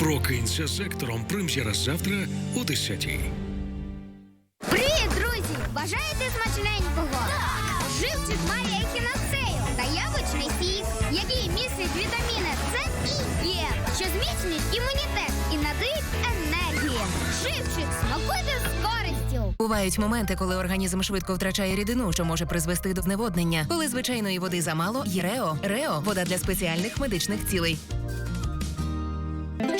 Прокинься з сектором. Прем'єра завтра о 10 Привіт, друзі! Бажаєте смачненького? Так! Живчик має ехінацею та яблучний сік, який містить вітаміни С і Е, що зміцнюють імунітет і надають енергії. Живчик смакуйте з користю! Бувають моменти, коли організм швидко втрачає рідину, що може призвести до зневоднення. Коли звичайної води замало, є Рео. Рео вода для спеціальних медичних цілей.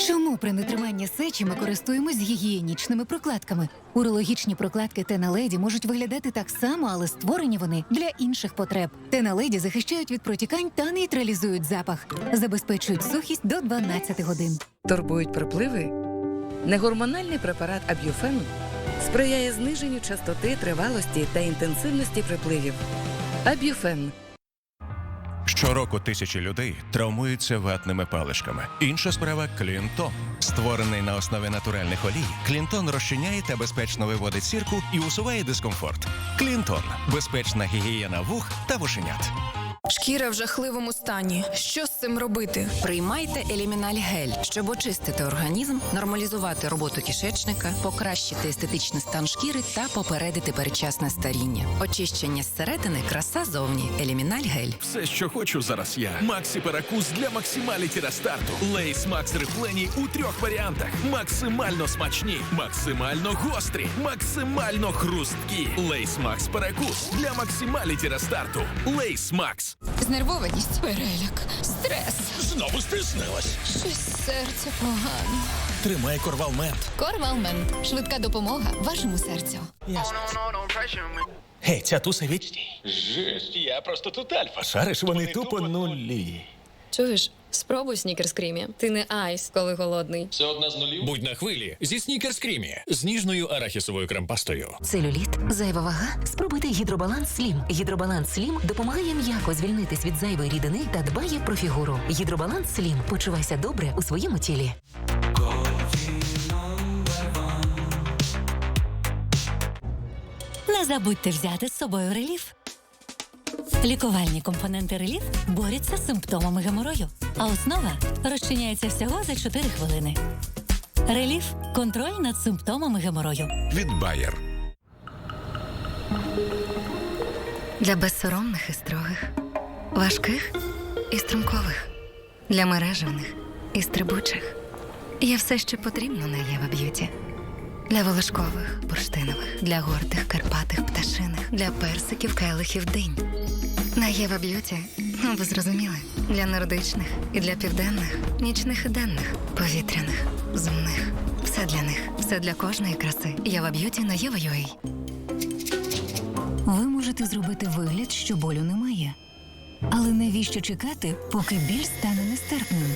Чому при нетриманні сечі ми користуємось гігієнічними прокладками? Урологічні прокладки Теналеді можуть виглядати так само, але створені вони для інших потреб. Теналеді захищають від протікань та нейтралізують запах, забезпечують сухість до 12 годин. Турбують припливи? Негормональний препарат Аб'юфен сприяє зниженню частоти, тривалості та інтенсивності припливів. Аб'юфен Щороку тисячі людей травмуються ватними паличками. Інша справа Клінтон. Створений на основі натуральних олій, Клінтон розчиняє та безпечно виводить сірку і усуває дискомфорт. Клінтон безпечна гігієна вух та вушенят. Шкіра в жахливому стані. Що з цим робити? Приймайте еліміналь гель, щоб очистити організм, нормалізувати роботу кишечника, покращити естетичний стан шкіри та попередити передчасне старіння. Очищення зсередини, краса зовні. Еліміналь гель. Все, що хочу зараз я. Максі Перекус для максималіті рестарту. Лейс Макс Рифлені у трьох варіантах. Максимально смачні, максимально гострі, максимально хрусткі. Лейс Макс Перекус для максималіті рестарту. Лейс Макс. Знервованість, переляк, стрес. Знову стиснилась. Щось серце погано. Тримай корвалмент. Корвалмент. Швидка допомога вашому серцю. Гей, ця туса відстій. Жесть, я просто тут альфа. Шариш, вони тупо нулі. Чуєш, спробуй снікерс крімі. Ти не айс, коли голодний. Це одна з нулів. Будь на хвилі зі Снікерс Крімі з ніжною арахісовою кремпастою. Целюліт, зайва вага. Спробуйте гідробаланс Слім. Гідробаланс Слім допомагає м'яко звільнитись від зайвої рідини та дбає про фігуру. Гідробаланс Слім. Почувайся добре у своєму тілі. Не забудьте взяти з собою реліф. Лікувальні компоненти реліф борються з симптомами геморою, а основа розчиняється всього за 4 хвилини. Реліф контроль над симптомами геморою. від Bayer. Для безсоромних і строгих, важких і струмкових, для мережевних і стрибучих. Є все, що потрібно на Єва Б'юті. Для волошкових, бурштинових, для гордих, карпатих, пташиних, для персиків, келихів, динь. На Єва Б'юті, ну ви зрозуміли, для нордичних і для південних, нічних і денних, повітряних, земних. Все для них, все для кожної краси. Єва Б'юті на Єва.ua. Ви можете зробити вигляд, що болю немає. Але навіщо чекати, поки біль стане нестерпним?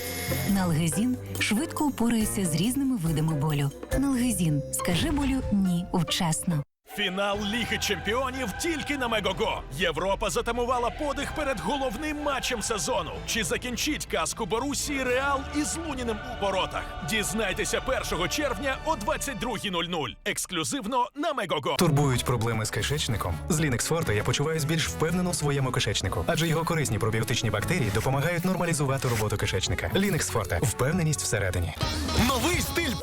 Налгезін швидко упорається з різними видами болю. Налгезін скаже болю ні вчасно. Фінал Ліги Чемпіонів тільки на Мегого. Європа затамувала подих перед головним матчем сезону. Чи закінчить казку Борусії Реал із Луніним у воротах? Дізнайтеся 1 червня о 22.00. Ексклюзивно на Мегого. Турбують проблеми з кишечником. З Linux Forte я почуваюся більш впевнено в своєму кишечнику, адже його корисні пробіотичні бактерії допомагають нормалізувати роботу кишечника. Linux Forte – впевненість всередині. Новий стиль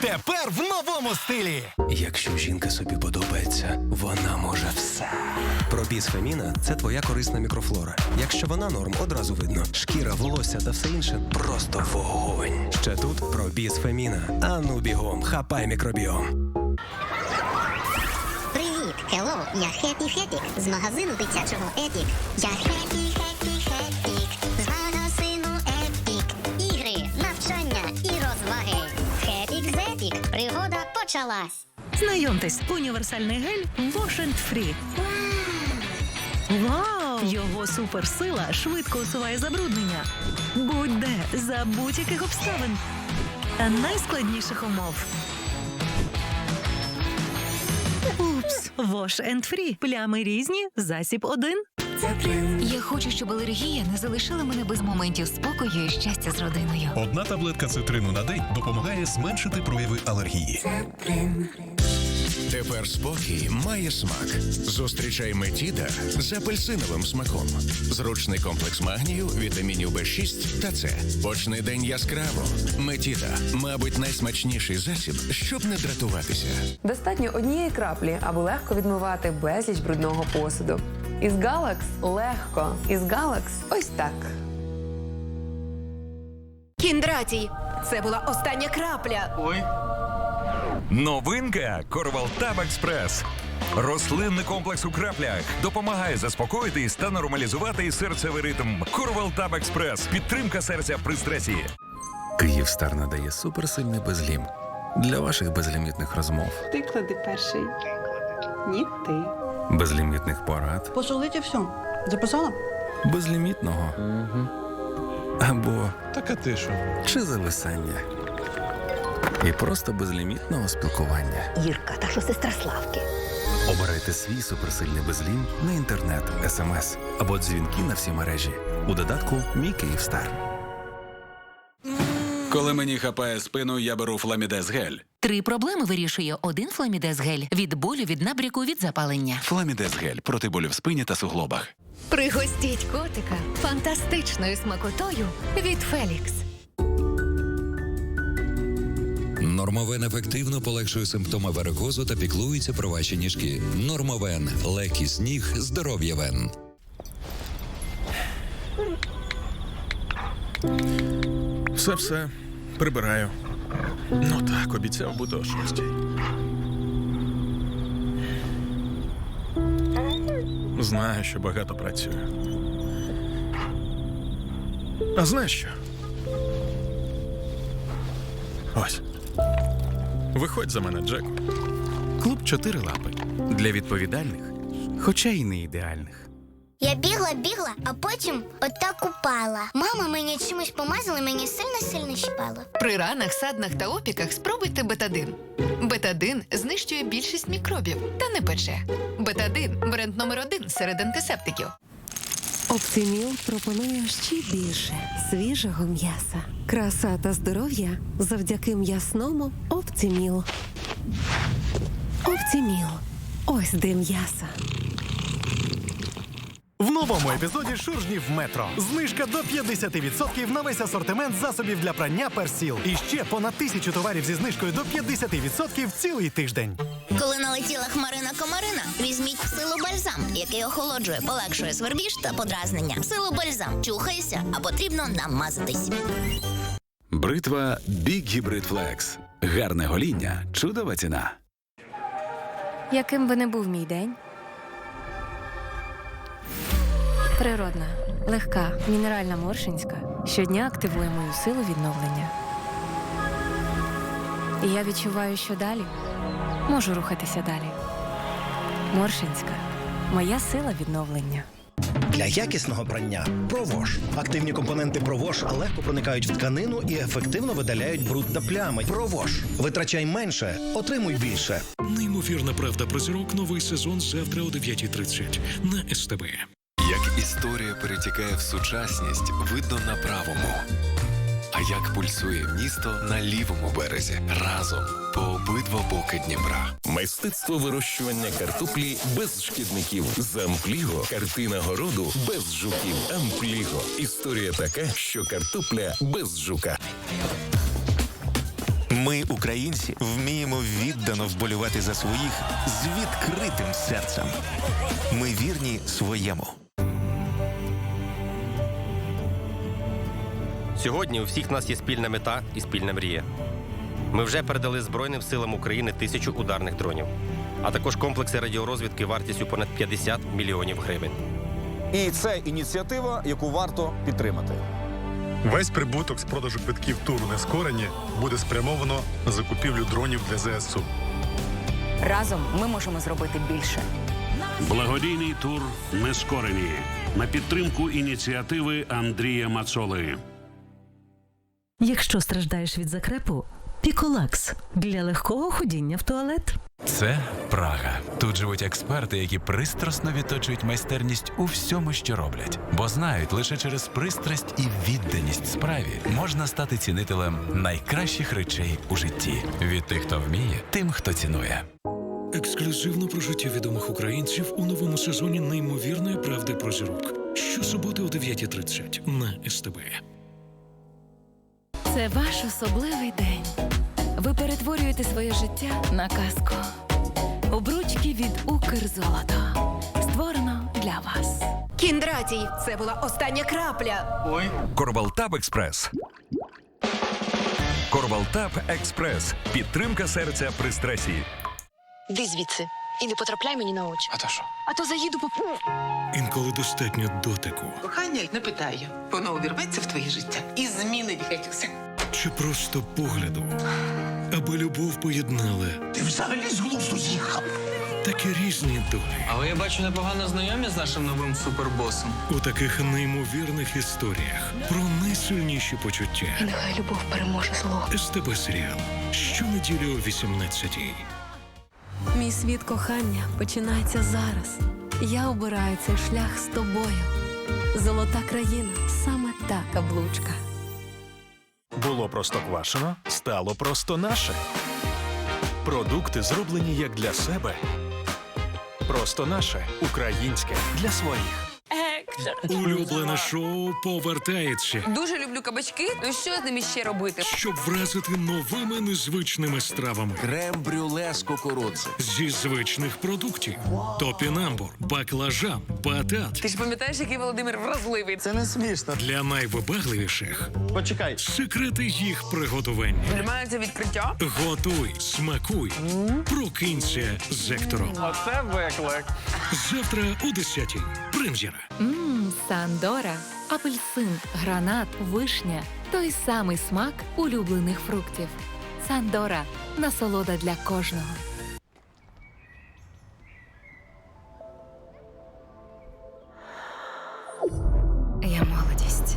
Тепер в новому стилі. Якщо жінка собі подобається, вона може все. Пробіз Феміна це твоя корисна мікрофлора. Якщо вона норм, одразу видно. Шкіра, волосся та все інше просто вогонь. Ще тут пробіз Феміна. Ану бігом, хапай мікробіом. Привіт! Хелло! Я Хеппі Хепік з магазину дитячого Епік. Я Хеппі Хепік почалась. Знайомтесь, універсальний гель Wash and Free. Вау! Його суперсила швидко усуває забруднення. Будь-де за будь-яких обставин та найскладніших умов. Упс, Wash and Free. Плями різні, засіб один. Я хочу, щоб алергія не залишила мене без моментів спокою і щастя з родиною. Одна таблетка цитрину на день допомагає зменшити прояви алергії. Тепер спокій має смак. Зустрічай Метіда з апельсиновим смаком. Зручний комплекс магнію, вітамінів Б6 та С. Почни день яскраво. Метіда, мабуть, найсмачніший засіб, щоб не дратуватися. Достатньо однієї краплі, аби легко відмивати безліч брудного посуду. Із Галакс легко. Із Галакс ось так. Кіндратій, це була остання крапля. Ой. Новинка Корвалтаб Експрес. Рослинний комплекс у краплях допомагає заспокоїтись та нормалізувати серцевий ритм. Корвалтаб Експрес. Підтримка серця при стресі. Київстар надає суперсильний безлім для ваших безлімітних розмов, Ти клади перший. Ні, ти. Безлімітних порад, Посолити все. Записала? безлімітного або так, а ти що? чи зависання. І просто безлімітного спілкування. Ірка, та що сестра Славки. Обирайте свій суперсильний безлім на інтернет, смс або дзвінки на всі мережі у додатку Мій Київстар. Коли мені хапає спину, я беру фламідез гель. Три проблеми вирішує один фламідез гель від болю, від набряку, від запалення. Фламідез гель проти болю в спині та суглобах. Пригостіть котика фантастичною смакотою від Фелікс. Нормовен ефективно полегшує симптоми варикозу та піклується про ваші ніжки. Нормовен легкий сніг, здоров'я вен. Все все прибираю. Ну так, обіцяв бути о шостій. Знаю, що багато працюю. А знаєш що? Ось. Виходь за мене, Джеку. Клуб чотири лапи для відповідальних, хоча й не ідеальних. Я бігла, бігла, а потім отак упала. Мама мені чимось помазала, мені сильно-сильно щипало. При ранах, саднах та опіках спробуйте бетадин. Бетадин знищує більшість мікробів та не пече. Бетадин бренд номер один серед антисептиків. Оптиміл пропонує ще більше свіжого м'яса. Краса та здоров'я завдяки м'ясному Оптиміл. Оптиміл. Ось де м'ясо. В новому епізоді Шуржнів метро. Знижка до 50% на весь асортимент засобів для прання персіл. І ще понад тисячу товарів зі знижкою до 50% цілий тиждень. Коли налетіла хмарина комарина, візьміть силу бальзам, який охолоджує, полегшує свербіж та подразнення. Силу бальзам чухайся, а потрібно намазатись. Бритва Big Hybrid Flex. Гарне гоління, чудова ціна. Яким би не був мій день? Природна, легка, мінеральна моршинська щодня активує мою силу відновлення. І я відчуваю, що далі можу рухатися далі. Моршинська моя сила відновлення. Для якісного прання провож. Активні компоненти провож легко проникають в тканину і ефективно видаляють бруд та плями. Провож. Витрачай менше, отримуй більше. Неймовірна правда про зірок новий сезон завтра о 9.30 на СТБ. Як історія перетікає в сучасність, видно на правому. А як пульсує місто на лівому березі разом по обидва боки Дніпра. Мистецтво вирощування картоплі без шкідників. З Ампліго картина городу без жуків. Ампліго. Історія така, що картопля без жука. Ми, українці, вміємо віддано вболювати за своїх з відкритим серцем. Ми вірні своєму. Сьогодні у всіх нас є спільна мета і спільна мрія. Ми вже передали Збройним силам України тисячу ударних дронів, а також комплекси радіорозвідки вартістю понад 50 мільйонів гривень. І це ініціатива, яку варто підтримати. Весь прибуток з продажу квитків туру Нескорені буде спрямовано на закупівлю дронів для ЗСУ. Разом ми можемо зробити більше. Благодійний тур Нескорені на підтримку ініціативи Андрія Мацоли. Якщо страждаєш від закрепу, Піколакс для легкого ходіння в туалет. Це Прага. Тут живуть експерти, які пристрасно відточують майстерність у всьому, що роблять, бо знають, лише через пристрасть і відданість справі можна стати цінителем найкращих речей у житті. Від тих, хто вміє, тим, хто цінує. Ексклюзивно про життя відомих українців у новому сезоні неймовірної правди про зірок. Щосуботи о 9.30 на СТБ. Це ваш особливий день. Ви перетворюєте своє життя на казку. Обручки від Укрзолото. Створено для вас. Кіндратій, це була остання крапля. Ой. Корвалтаб Експрес. Корвалтаб Експрес. Підтримка серця при стресі. Ди звідси і не потрапляй мені на очі. А то що? А то заїду по Інколи достатньо дотику Кохання не питаю. Воно увірветься в твоє життя і змінить геть усе. Чи просто погляду, аби любов поєднали Ти взагалі з глузду з'їхав. такі різні долі. Але я бачу непогано знайомі з нашим новим супербосом. У таких неймовірних історіях про найсильніші почуття. І нехай любов переможе зло. СТБ серіал щонеділі о 18-й. Мій світ кохання починається зараз. Я обираю цей шлях з тобою. Золота країна саме та каблучка. Було просто квашено, стало просто наше. Продукти зроблені як для себе. Просто наше українське для своїх. Улюблене шоу повертається, Дуже люблю кабачки. Ну що з ними ще робити? щоб вразити новими незвичними стравами. Крем-брюле з кукурудзи. Зі звичних продуктів: топінамбур, баклажан, батат. Ти ж пам'ятаєш, який Володимир вразливий? Це не смішно. Для найвибагливіших Почекай. секрети їх приготування. Приймається відкриття. Готуй, смакуй, прокинься з ектором. Оце виклик. Завтра о 10-й. Прем'єра. Мм, Сандора, апельсин, гранат, вишня той самий смак улюблених фруктів. Сандора насолода для кожного. Я молодість.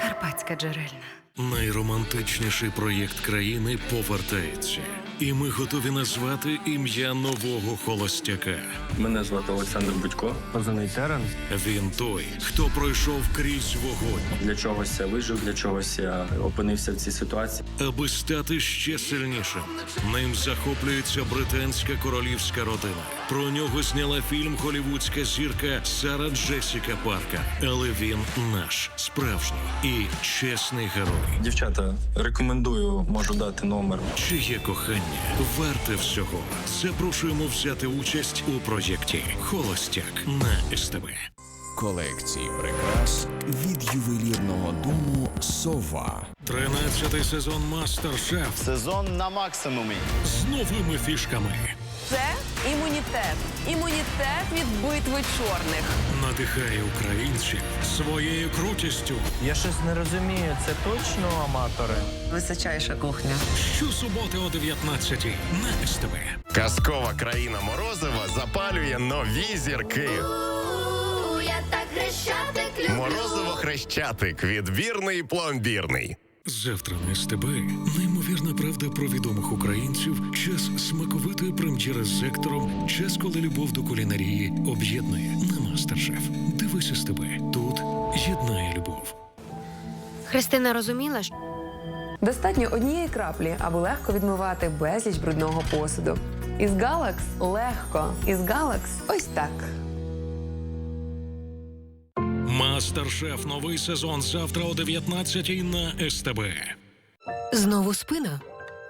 Карпатська джерельна. Найромантичніший проєкт країни повертається. І ми готові назвати ім'я нового холостяка. Мене звати Олександр Будько. Позивний Терен. Він той, хто пройшов крізь вогонь, Для чогось я вижив, для чогось я опинився в цій ситуації. аби стати ще сильнішим. Ним захоплюється британська королівська родина. Про нього зняла фільм голівудська зірка Сара Джесіка Парка. Але він наш справжній і чесний герой. Дівчата, рекомендую, можу дати номер. Чиє кохання варте всього. Запрошуємо взяти участь у проєкті Холостяк на СТБ. Колекції прикрас від ювелірного дому Сова. Тринадцятий сезон Мастер-Шеф Сезон на максимумі. з новими фішками. Це імунітет. Імунітет від битви чорних. Надихає українців своєю крутістю. Я щось не розумію, це точно аматори. Височайша кухня. Щосуботи о 19-й на СТБ. Казкова країна Морозива запалює нові зірки. Я так хрещатик люблю. Морозиво хрещатик. Відбірний і пломбірний. Завтра на СТБ неймовірна правда про відомих українців. Час смаковитої прем'єри з сектором. Час, коли любов до кулінарії об'єднує на Мастер-Шеф. Дивись СТБ. Тут єднає любов. Христина розуміла, що Достатньо однієї краплі, аби легко відмивати безліч брудного посуду. Із Галакс легко. Із Галакс ось так. Мастер-Шеф новий сезон завтра о 19-й на СТБ. Знову спина.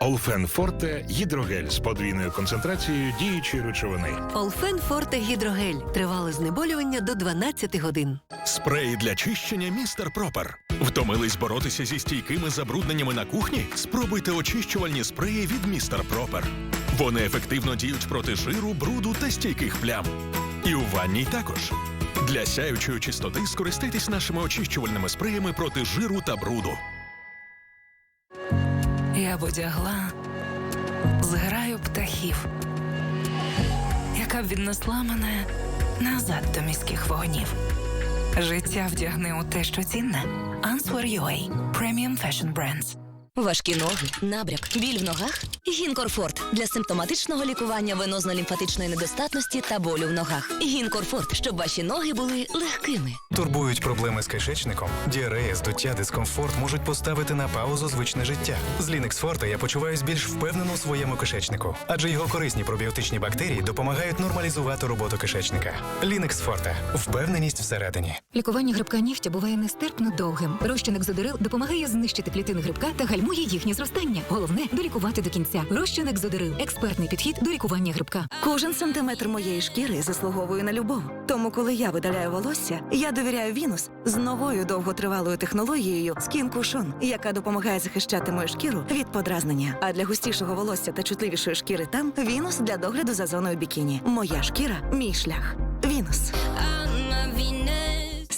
Олфен Форте гідрогель з подвійною концентрацією діючої речовини. Олфен Форте Гідрогель. Тривале знеболювання до 12 годин. Спреї для чищення містер Пропер. Втомились боротися зі стійкими забрудненнями на кухні? Спробуйте очищувальні спреї від містер Пропер. Вони ефективно діють проти жиру, бруду та стійких плям. І у ванній також. Для сяючої чистоти скористайтесь нашими очищувальними спреями проти жиру та бруду. Я б одягла зграю птахів, яка б віднесла мене назад до міських вогнів. Життя вдягне у те, що цінне. Answer UA. Premium Fashion Brands. Важкі ноги, набряк, біль в ногах. Гінкорфорт для симптоматичного лікування венозно-лімфатичної недостатності та болю в ногах. Гінкорфорт, щоб ваші ноги були легкими. Турбують проблеми з кишечником, діарея, здуття, дискомфорт можуть поставити на паузу звичне життя. З Linux Forte я почуваюсь більш впевнено у своєму кишечнику, адже його корисні пробіотичні бактерії допомагають нормалізувати роботу кишечника. Linux Forte – впевненість всередині. Лікування грибка нігтя буває нестерпно довгим. Розчинник зодерил допомагає знищити клітини грибка та гальмує їхнє зростання. Головне долікувати до кінця. Розчинник зодерил експертний підхід до лікування грибка. Кожен сантиметр моєї шкіри заслуговує на любов. Тому, коли я видаляю волосся, я довіряю Вінус з новою довготривалою технологією Skin Cushion, яка допомагає захищати мою шкіру від подразнення. А для густішого волосся та чутливішої шкіри там Вінус для догляду за зоною бікіні. Моя шкіра, мій шлях. Вінус.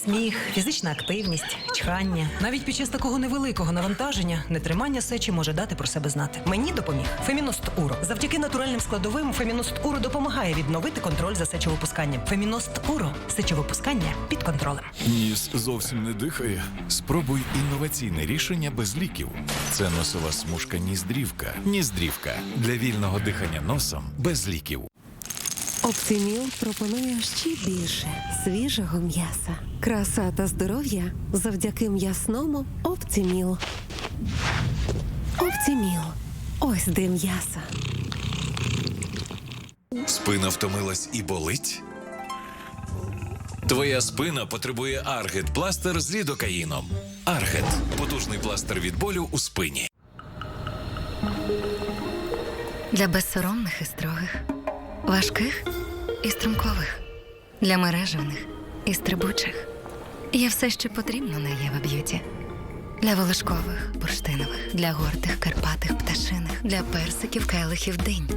Сміх, фізична активність, чхання. Навіть під час такого невеликого навантаження нетримання сечі може дати про себе знати. Мені допоміг Феміност Уро. Завдяки натуральним складовим Феміност Уро допомагає відновити контроль за сечовипусканням. Феміност Уро сечовипускання під контролем. Ніс зовсім не дихає. Спробуй інноваційне рішення без ліків. Це носова смужка ніздрівка. Ніздрівка для вільного дихання носом без ліків. Оптиміл пропонує ще більше свіжого м'яса. Краса та здоров'я завдяки м'ясному Оптиміл. Оптиміл. Ось де м'ясо. Спина втомилась і болить? Твоя спина потребує Аргет пластир з лідокаїном. Аргет потужний пластир від болю у спині. Для безсоромних і строгих, важких і струмкових, для мережевних і стрибучих. Є все, що потрібно на Єва Б'юті. Для волошкових, бурштинових, для гордих, карпатих, пташиних, для персиків, келихів, динь.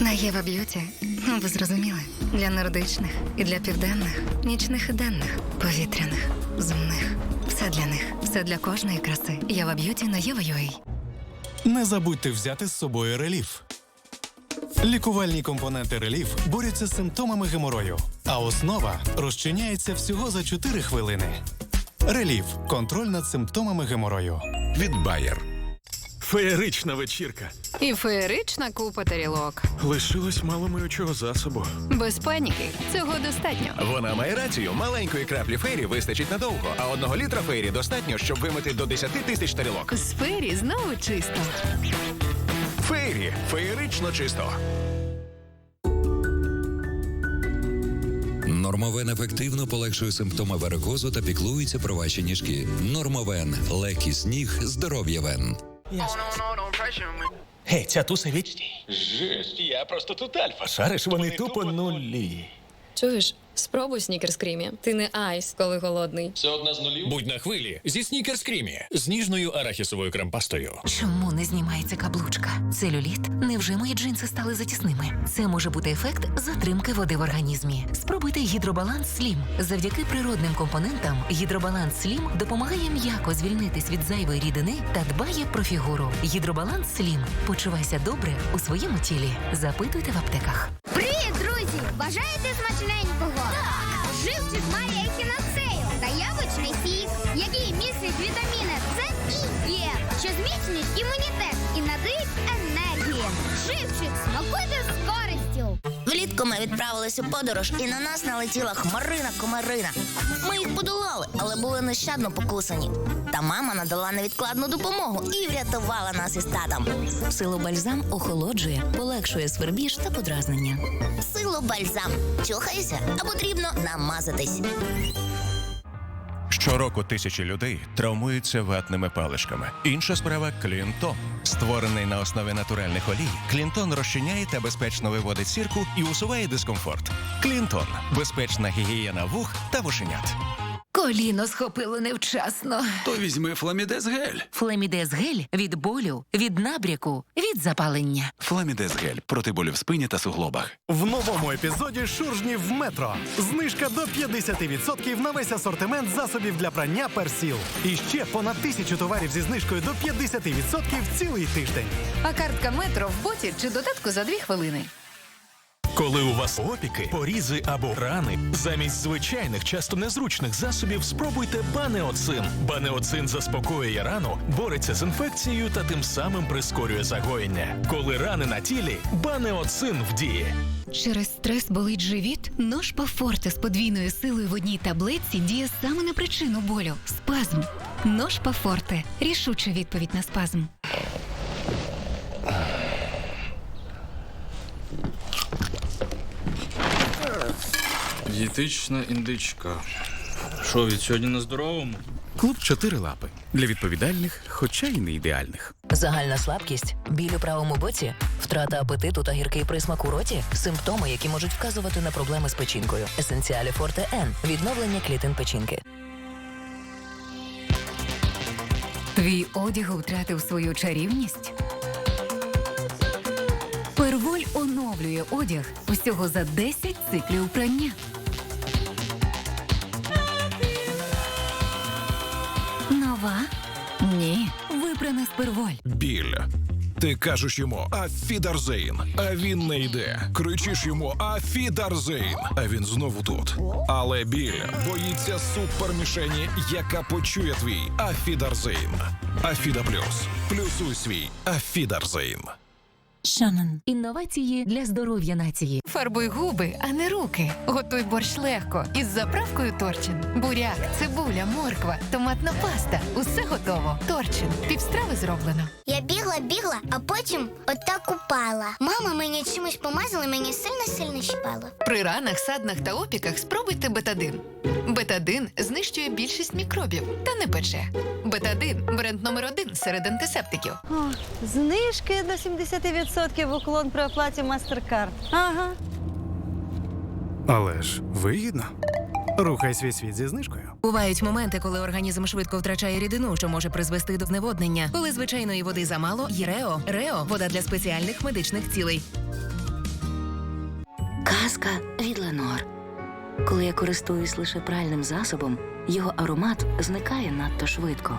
На Єва Б'юті, ну ви зрозуміли, для нордичних і для південних, нічних і денних, повітряних, земних. Все для них, все для кожної краси. Єва Б'юті на Єва.ua. Не забудьте взяти з собою реліф. Лікувальні компоненти реліф борються з симптомами геморою, а основа розчиняється всього за 4 хвилини. Реліф контроль над симптомами геморою. Від Bayer. Феєрична вечірка. І феєрична купа тарілок. Лишилось мало миючого засобу. Без паніки. Цього достатньо. Вона має рацію. Маленької краплі фейрі вистачить надовго, а одного літра фейрі достатньо, щоб вимити до 10 тисяч тарілок. З фері знову чисто. Фейрі феєрично чисто. Нормовен ефективно полегшує симптоми варикозу та піклується про ваші ніжки. Нормовен легкість ніг, здоров'я вен. Гей, ця туса вічні. Жесть, я просто тут альфа. Шариш, вони тупо нулі. Чуєш, спробуй снікерс крімі. Ти не айс, коли голодний. Це одна з нулів. Будь на хвилі зі снікерс крімі з ніжною арахісовою кремпастою. Чому не знімається каблучка? Целюліт? Невже мої джинси стали затісними? Це може бути ефект затримки води в організмі. Спробуйте гідробаланс Слім. Завдяки природним компонентам гідробаланс Слім допомагає м'яко звільнитись від зайвої рідини та дбає про фігуру. Гідробаланс Слім. Почувайся добре у своєму тілі. Запитуйте в аптеках. Бажаєте смачненького? Так! Живчик має ехінацею та яблучний сік, який містить вітаміни С і Е, що зміцнюють імунітет і надають енергії. Живчик смакуйте користю. Влітку ми відправились у подорож, і на нас налетіла хмарина комарина. Ми їх подолали, але були нещадно покусані. Та мама надала невідкладну допомогу і врятувала нас із татом. Силобальзам охолоджує, полегшує свербіж та подразнення. Сило бальзам. Чухайся, а потрібно намазатись. Щороку тисячі людей травмуються ватними паличками. Інша справа Клінтон. Створений на основі натуральних олій, Клінтон розчиняє та безпечно виводить сірку і усуває дискомфорт. Клінтон безпечна гігієна вух та вушенят. Коліно схопило невчасно. То візьми фламідез гель. Флемідез гель від болю, від набряку, від запалення. Фламідез гель проти болю в спині та суглобах. В новому епізоді Шуржнів в метро. Знижка до 50% на весь асортимент засобів для прання персіл. І ще понад тисячу товарів зі знижкою до 50% цілий тиждень. А картка метро в боті чи додатку за дві хвилини. Коли у вас опіки, порізи або рани, замість звичайних, часто незручних засобів спробуйте банеоцин. Банеоцин заспокоює рану, бореться з інфекцією та тим самим прискорює загоєння. Коли рани на тілі, банеоцин в дії. Через стрес болить живіт? Ножпа Форте з подвійною силою в одній таблетці діє саме на причину болю спазм. Ножпа Форте рішуча відповідь на спазм. Дієтична індичка. Що, від сьогодні на здоровому? Клуб чотири лапи для відповідальних, хоча й не ідеальних. Загальна слабкість, біль у правому боці, втрата апетиту та гіркий присмак у роті симптоми, які можуть вказувати на проблеми з печінкою. Есенціалі Форте Н відновлення клітин печінки. Твій одяг втратив свою чарівність? Перволь оновлює одяг усього за 10 циклів прання. Нова? Ні. Випрана з перволь. Біль. Ти кажеш йому Афідарзейн, а він не йде. Кричиш йому Афідарзейн, а він знову тут. Але біль боїться супермішені, яка почує твій Афідарзейн. Афіда плюс. Плюсуй свій Афідарзейн. Шанан. Інновації для здоров'я нації. Фарбуй губи, а не руки. Готуй борщ легко із заправкою Торчин. Буряк, цибуля, морква, томатна паста. Усе готово. Торчин. Півстрави зроблено. Я бігла, бігла, а потім отак упала. Мама мені чимось помазала, мені сильно-сильно щипало. При ранах, саднах та опіках спробуйте бетадин. Бетадин знищує більшість мікробів та не пече. Бетадин бренд номер один серед антисептиків. О, знижки до 70% в уклон при оплаті MasterCard. Ага. Але ж вигідно. Рухай свій світ зі знижкою. Бувають моменти, коли організм швидко втрачає рідину, що може призвести до зневоднення. Коли звичайної води замало, є Рео. Рео вода для спеціальних медичних цілей. Казка від Ленор. Коли я користуюсь лише пральним засобом, його аромат зникає надто швидко.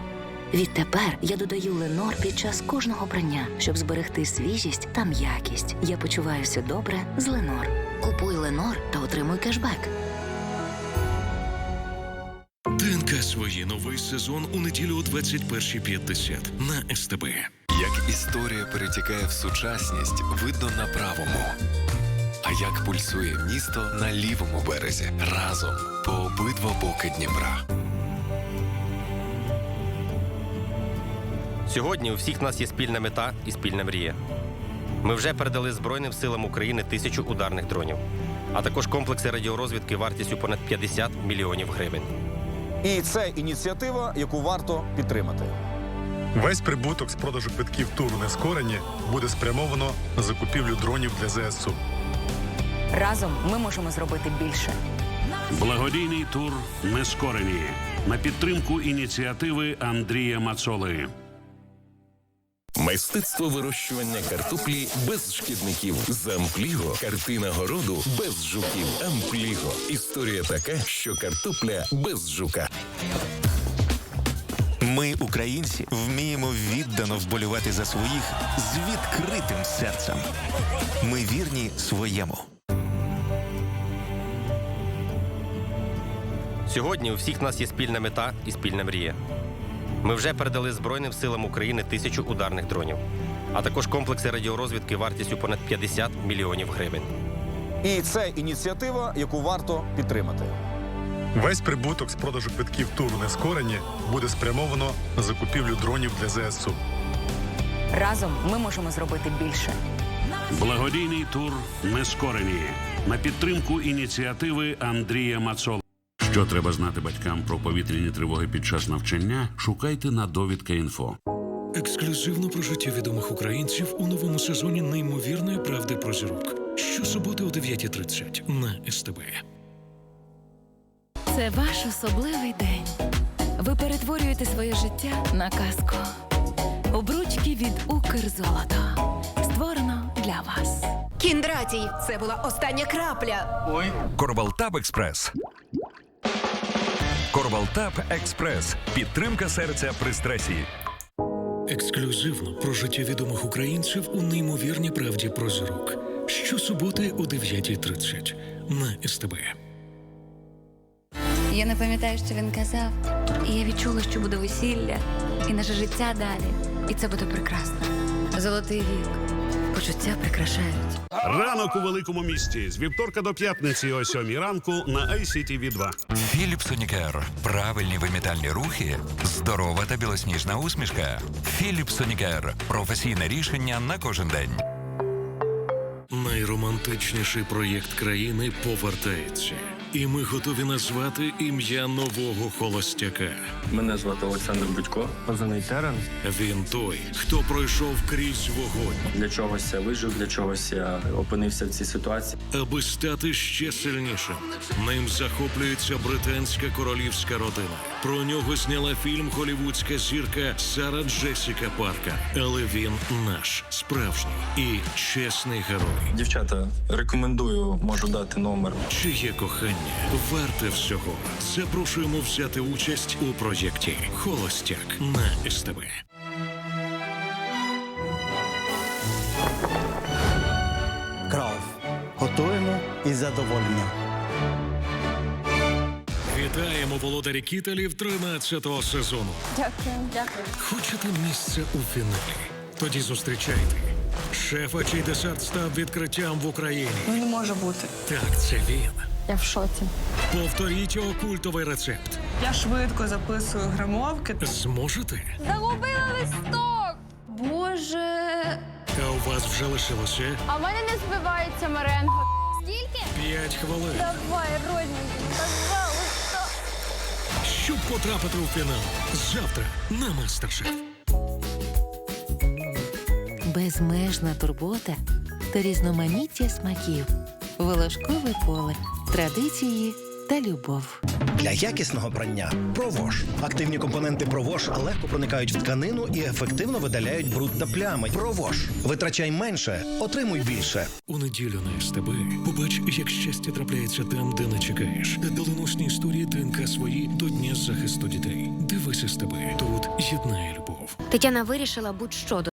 Відтепер я додаю Ленор під час кожного прання, щоб зберегти свіжість та м'якість. Я почуваюся добре з Ленор. Купуй Ленор та отримуй кешбек. ДНК своє новий сезон у неділю о 21.50 на СТБ. Як історія перетікає в сучасність, видно на правому. А як пульсує місто на лівому березі разом по обидва боки Дніпра. Сьогодні у всіх нас є спільна мета і спільна мрія. Ми вже передали Збройним силам України тисячу ударних дронів, а також комплекси радіорозвідки вартістю понад 50 мільйонів гривень. І це ініціатива, яку варто підтримати. Весь прибуток з продажу квитків туру Нескорені буде спрямовано на закупівлю дронів для ЗСУ. Разом ми можемо зробити більше. Благодійний тур Нескорені на підтримку ініціативи Андрія Мацоли. Мистецтво вирощування картоплі без шкідників. З Ампліго картина городу без жуків. Ампліго. Історія така, що картопля без жука. Ми, українці, вміємо віддано вболювати за своїх з відкритим серцем. Ми вірні своєму. Сьогодні у всіх нас є спільна мета і спільна мрія. Ми вже передали Збройним силам України тисячу ударних дронів, а також комплекси радіорозвідки вартістю понад 50 мільйонів гривень. І це ініціатива, яку варто підтримати. Весь прибуток з продажу квитків туру Нескорені буде спрямовано на закупівлю дронів для ЗСУ. Разом ми можемо зробити більше. Благодійний тур Нескорені на підтримку ініціативи Андрія Мацоли. Що треба знати батькам про повітряні тривоги під час навчання? Шукайте на довідка інфо. Ексклюзивно про життя відомих українців у новому сезоні неймовірної правди про зірок. Щосуботи о 9.30 на СТБ. Це ваш особливий день. Ви перетворюєте своє життя на казку. Обручки від Укрзолото. Створено для вас. Кіндратій, це була остання крапля. Ой. Корвалтаб Експрес. Корвалтаб Експрес. Підтримка серця при стресі. Ексклюзивно про життя відомих українців у неймовірній правді про зірок. Щосуботи о 9.30 на СТБ. Я не пам'ятаю, що він казав. І я відчула, що буде весілля, і наше життя далі. І це буде прекрасно. Золотий вік. Почуття прикрашають. Ранок у великому місті з вівторка до п'ятниці о 7 ранку на ICTV 2 Філіпсонікер. Правильні вимітальні рухи, здорова та білосніжна усмішка. Філіпсонікер. Професійне рішення на кожен день. Найромантичніший проєкт країни повертається. І ми готові назвати ім'я нового холостяка. Мене звати Олександр Будько. Позивний терен. Він той, хто пройшов крізь вогонь, Для чогось я вижив, для чогось я опинився в цій ситуації. аби стати ще сильнішим. Ним захоплюється британська королівська родина. Про нього зняла фільм голівудська зірка Сара Джесіка Парка. Але він наш справжній і чесний герой. Дівчата, рекомендую, можу дати номер. Чиє кохання варте всього. Запрошуємо взяти участь у проєкті Холостяк на СТБ. Кров. Готуємо із задоволенням. Вітаємо володарі кітелів 13-го сезону. Дякую, дякую. Хочете місце у фіналі? Тоді зустрічайте. Шефа, чий десерт став відкриттям в Україні. Ну не може бути. Так, це він. Я в шоці. Повторіть його культовий рецепт. Я швидко записую грамовки. Зможете? Загубила листок. Боже. А у вас вже лишилося А в мене не збивається меренга. Скільки? 5 хвилин. Давай, родненький, пожалуйста. Щоб потрапити у фінал. Завтра на Мастер-Шеф. Безмежна турбота та різноманіття смаків. Волошкове поле, традиції та любов. Для якісного прання провож. Активні компоненти провож легко проникають в тканину і ефективно видаляють бруд та плями. Провож. Витрачай менше, отримуй більше. У неділю на СТБ побач, як щастя трапляється там, де не чекаєш. Доленосні історії ДНК свої до Дня захисту дітей. Дивись СТБ. Тут єднає любов. Тетяна вирішила будь-що